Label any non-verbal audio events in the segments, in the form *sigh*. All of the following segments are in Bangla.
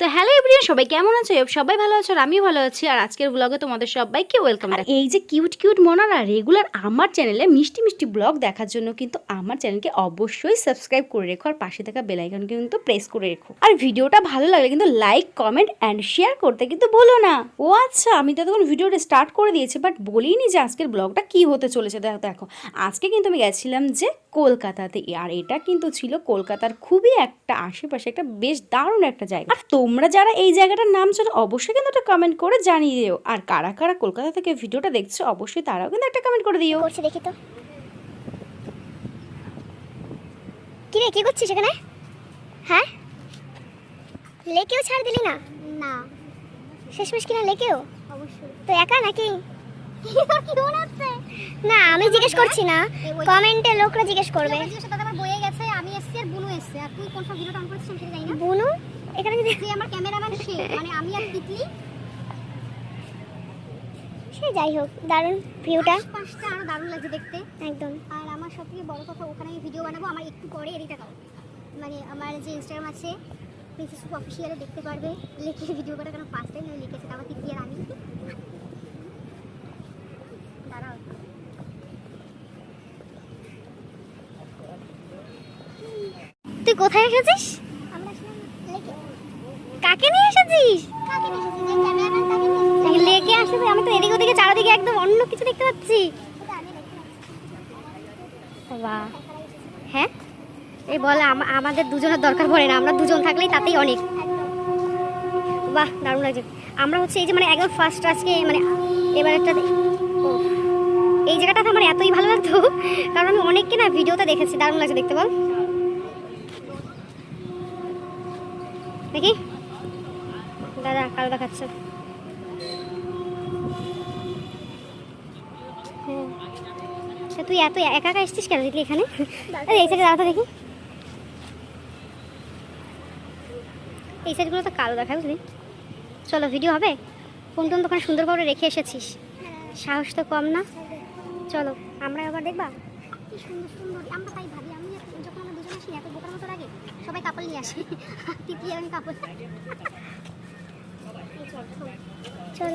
তো হ্যালো এভরিয়ান সবাই কেমন আছো? সবাই ভালো আছো আর আমিও ভালো আছি। আর আজকের ব্লগে তোমাদের সবাইকে ওয়েলকাম আর এই যে কিউট কিউট মনারা রেগুলার আমার চ্যানেলে মিষ্টি মিষ্টি ব্লগ দেখার জন্য কিন্তু আমার চ্যানেলকে অবশ্যই সাবস্ক্রাইব করে রেখো আর পাশে থাকা বেলাইকন কিন্তু প্রেস করে রেখো। আর ভিডিওটা ভালো লাগলে কিন্তু লাইক কমেন্ট অ্যান্ড শেয়ার করতে কিন্তু ভুলো না। ও আচ্ছা আমি তো তখন ভিডিওটা স্টার্ট করে দিয়েছি বাট বলিনি যে আজকের ব্লগটা কি হতে চলেছে। দেখো দেখো আজকে কিন্তু আমি গেছিলাম যে কলকাতাতে আর এটা কিন্তু ছিল কলকাতার খুবই একটা আশেপাশে একটা বেশ দারুণ একটা জায়গা। আর তোমরা যারা এই জায়গাটার নাম জানো অবশ্যই কিন্তু একটা কমেন্ট করে জানিয়ে দিও। আর কারা কারা কলকাতা থেকে ভিডিওটা দেখছ অবশ্যই তারাও কিন্তু একটা কমেন্ট করে দিও। করছে দেখি তো। কি রে কি করছিস এখানে? হ্যাঁ? লেকেও ছাড় দিলি না? না। শেষমেশ কিনা লেকেও? অবশ্যই। তো একা নাকি? *laughs* না আমি জিজ্ঞেস করছি না। কমেন্টে লোকরা জিজ্ঞেস করবে। বইয়ে গেছে আমি এসছি আর বুনু এসছে। আর তুই কোন সব ভিডিওটা অন করেছিস আমি জানি না। বুনু? এখানে যদি তুই আমার ক্যামেরাম্যান সে মানে আমি আর তিতলি। সে যাই হোক দারুণ ভিউটা পাঁচটা আরও দারুণ লাগছে দেখতে। একদম। আর আমার সব থেকে বড় কথা ওখানে আমি ভিডিও বানাবো আমার একটু পরে এদিকটা কাও মানে আমার যে ইনস্টাগ্রাম আছে প্রিন্সেস অফিসিয়ালে দেখতে পারবে লিখে ভিডিও করা কেন ফার্স্ট টাইম লিখেছে তারপর তিতলি আর আমি। দাঁড়াও। তুই কোথায় এসেছিস? কাকে নিয়ে এসেছিস? লেকে আসে আমি তো এদিকে ওদিকে চারিদিকে একদম অন্য কিছু দেখতে পাচ্ছি। বাহ হ্যাঁ? এই বলে আমাদের দুজনের দরকার পড়ে না। আমরা দুজন থাকলেই তাতেই অনেক। বাহ দারুণ লাগছে। আমরা হচ্ছে এই যে মানে একদম ফার্স্ট আজকে মানে এবার একটা এই জায়গাটাতে আমার এতই ভালো লাগতো কারণ আমি অনেককে না ভিডিওতে দেখেছি। দারুণ লাগছে দেখতে বল দেখি দাদা কালো দেখাচ্ছে। হ্যাঁ তুই এত একা একা এসছিস কেন দেখলি এখানে? এই সাইডে দাঁড়াতে দেখি। এই সাইডগুলো তো কালো দেখায় বুঝলি। চলো ভিডিও হবে? ফোন টোন দোকানে সুন্দর করে রেখে এসেছিস? সাহস তো কম না। চলো আমরা আবার দেখবা? কি সুন্দর সুন্দর। আমরা তাই ভাবি আমি যখন আমরা দুজন আসি এত বোকার মতো লাগে সবাই কাপড় নিয়ে আসে। আমি কাপড়? চল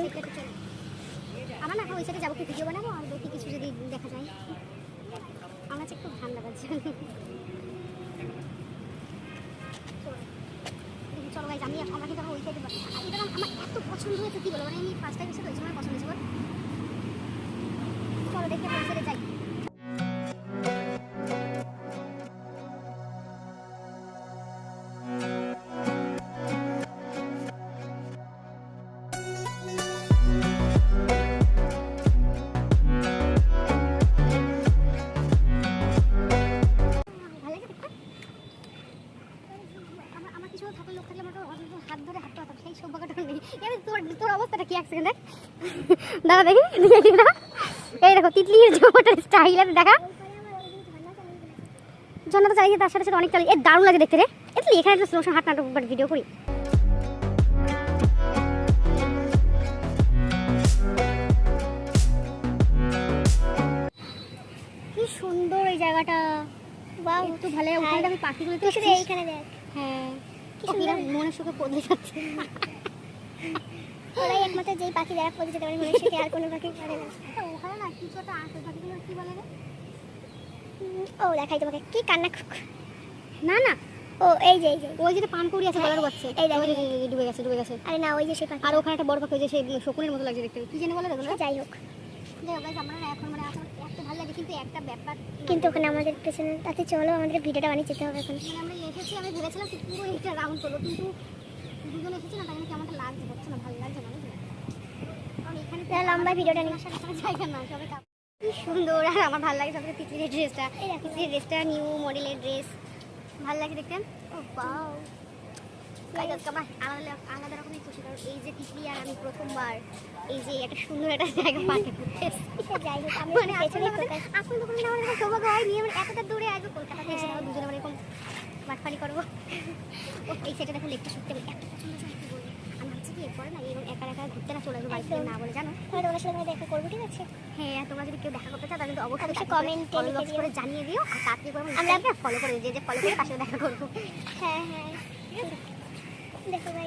আমার না ওই সাইডে যাব কি ভিডিও বানাবো আর দেখি কিছু যদি দেখা যায়। আমার কাছে খুব ঠান্ডা লাগছে। চলো গাইজ আমি আমরা কিন্তু ওই আমার এত পছন্দ হয়েছে, কি বলো? মানে আমি ফার্স্ট টাইম এসে ওই পছন্দ চলো, দেখি আমরা ওই যাই। তোর তোর অবস্থাটা কি? এক সেকেন্ড দেখ। দাদা দেখি। দেখি না এই দেখো তিতলির জামাটার স্টাইল আছে দেখা। জন্য তো চালিয়েছে তার সাথে সাথে অনেক চালিয়ে এ দারুণ লাগে দেখতে রে। এ এখানে হাট নাটক বাট ভিডিও করি। কি সুন্দর এই জায়গাটা। বাহ একটু ভালো ওখানে আমি পাখিগুলো তো এইখানে দেখ। হ্যাঁ। কি সুন্দর। মনের সুখে পদে যাচ্ছে। ওরাই একমাত্র যেই পাখি যারা যেতে পারে মানুষকে আর কোনো পাখি পারে না। ওখানে না একটা আছে পাখিগুলো কি বলে রে ও দেখাই তোমাকে কি কান্না না না। ও এই যে এই যে। ওই যে পান করি আছে গলার বাচ্চা। এই দেখ, ডুবে গেছে ডুবে গেছে। আরে না ওই যে সেই পাখি। আর ওখানে একটা বড় পাখি ওই যে সেই শকুনের মতো লাগছে দেখতে। কি জানি বলে দেখুন যাই হোক। যাই হোক আমরা এখন মানে এখন এত ভালো লাগে কিন্তু একটা ব্যাপার কিন্তু ওখানে আমাদের পেছনে তাতে চলো আমাদের ভিডিওটা বানিয়ে যেতে হবে এখন। মানে আমরা এসেছি আমি ভেবেছিলাম পুরো এটা রাউন্ড করব কিন্তু দুজন এসেছি না তাই জন্য কেমন লাগছে হচ্ছে না? ভালো লাগছে না বুঝলে? এখানে তো না, লম্বা ভিডিওটা নিই। আসার জায়গা না সবাই কি সুন্দর আর আমার ভালো লাগে সবথেকে তিতলির ড্রেসটা। ড্রেসটা নিউ মডেলের ড্রেস। ভালো লাগে দেখতে? ও আমার আলাদা আলাদা রকমের খুশি কারণ এই যে তিতলি আর আমি প্রথমবার এই যে একটা সুন্দর একটা জায়গা পাঠে ঘুরতে এসেছি। যাই হোক আমি মানে আসলে আমার সৌভাগ্য হয়নি আমরা এতটা দূরে আসব কলকাতাতে এসে আমরা দুজনে আমরা এরকম বাটপানি করব। ও এই সাইডে দেখো লেকটা সত্যি আমার এত পছন্দ হয়েছে, আমি আমি ভাবছি কি এরপরে না এরকম একা একা ঘুরতে না চলে আসব না বলে জানো? তোমার সাথে দেখা করব ঠিক আছে? হ্যাঁ তোমরা যদি কেউ দেখা করতে চাও তাহলে কিন্তু অবশ্যই লিখে করে জানিয়ে দিও আর তাড়াতাড়ি করে আমরা- আমরা ফলো করে যে যে ফলো করে তার সাথে দেখা করব। হ্যাঁ হ্যাঁ। দেখো তবে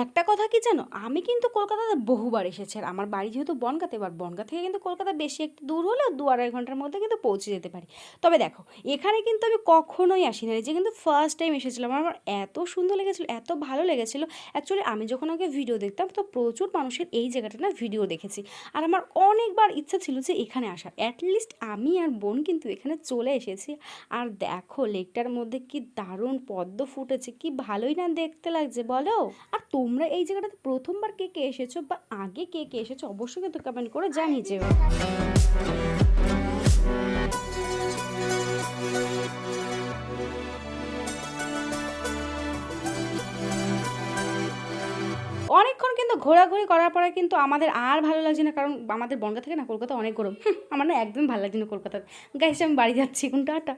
একটা কথা কি জানো? আমি কিন্তু কলকাতাতে বহুবার এসেছি আর আমার বাড়ি যেহেতু বনগাঁতে, এবার বনগা থেকে কিন্তু কলকাতা বেশি একটু দূর হলেও দু আড়াই ঘণ্টার মধ্যে কিন্তু পৌঁছে যেতে পারি। তবে দেখো, এখানে কিন্তু আমি কখনোই আসি না যে কিন্তু ফার্স্ট টাইম এসেছিলাম, আমার এত সুন্দর লেগেছিলো, এত ভালো লেগেছিলো। অ্যাকচুয়ালি আমি যখন আগে ভিডিও দেখতাম, তো প্রচুর মানুষের এই জায়গাটা না ভিডিও দেখেছি। আর আমার অনেকবার ইচ্ছা ছিল যে এখানে আসার। অ্যাটলিস্ট আমি আর বোন কিন্তু এখানে চলে এসেছি। আর দেখো লেকটার মধ্যে কি দারুণ পদ্ম ফুটেছে, কি ভালোই না দেখতে লাগছে, বলো? আর তোমরা এই জায়গাটাতে প্রথমবার কে কে এসেছ বা আগে কে কে এসেছ অবশ্যই কিন্তু কমেন্ট করে জানিয়ে যেও। অনেকক্ষণ কিন্তু ঘোরাঘুরি করার পরে কিন্তু আমাদের আর ভালো লাগছে না, কারণ আমাদের বনগা থেকে না কলকাতা অনেক গরম। আমার না একদম ভালো লাগছে না কলকাতাতে গাইছে আমি বাড়ি যাচ্ছি এখন, টাটা।